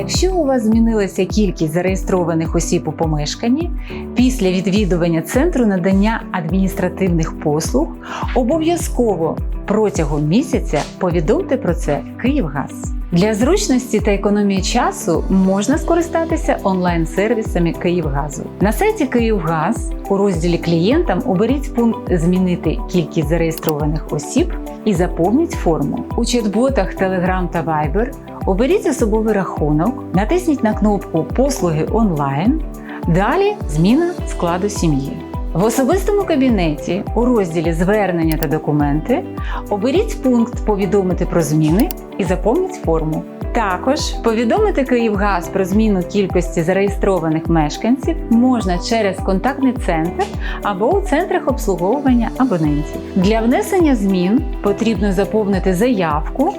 Якщо у вас змінилася кількість зареєстрованих осіб у помешканні після відвідування центру надання адміністративних послуг, обов'язково протягом місяця повідомте про це Київгаз. Для зручності та економії часу можна скористатися онлайн-сервісами Київгазу. На сайті Київгаз у розділі клієнтам оберіть пункт Змінити кількість зареєстрованих осіб і заповніть форму. У чат-ботах Telegram та Viber оберіть особовий рахунок, натисніть на кнопку Послуги онлайн. Далі зміна складу сім'ї. В особистому кабінеті у розділі Звернення та документи оберіть пункт Повідомити про зміни і заповніть форму. Також повідомити Київгаз про зміну кількості зареєстрованих мешканців можна через контактний центр або у центрах обслуговування абонентів. Для внесення змін потрібно заповнити заявку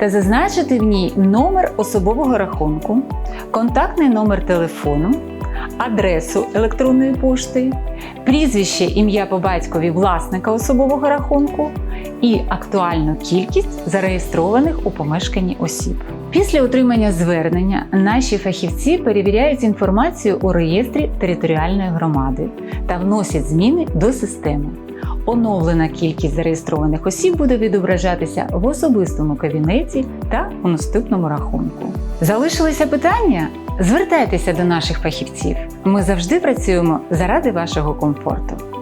та зазначити в ній номер особового рахунку, контактний номер телефону, адресу електронної пошти, прізвище, ім'я по батькові власника особового рахунку і актуальну кількість зареєстрованих у помешканні осіб. Після отримання звернення наші фахівці перевіряють інформацію у реєстрі територіальної громади та вносять зміни до системи. Оновлена кількість зареєстрованих осіб буде відображатися в особистому кабінеті та у наступному рахунку. Залишилися питання? Звертайтеся до наших фахівців. Ми завжди працюємо заради вашого комфорту.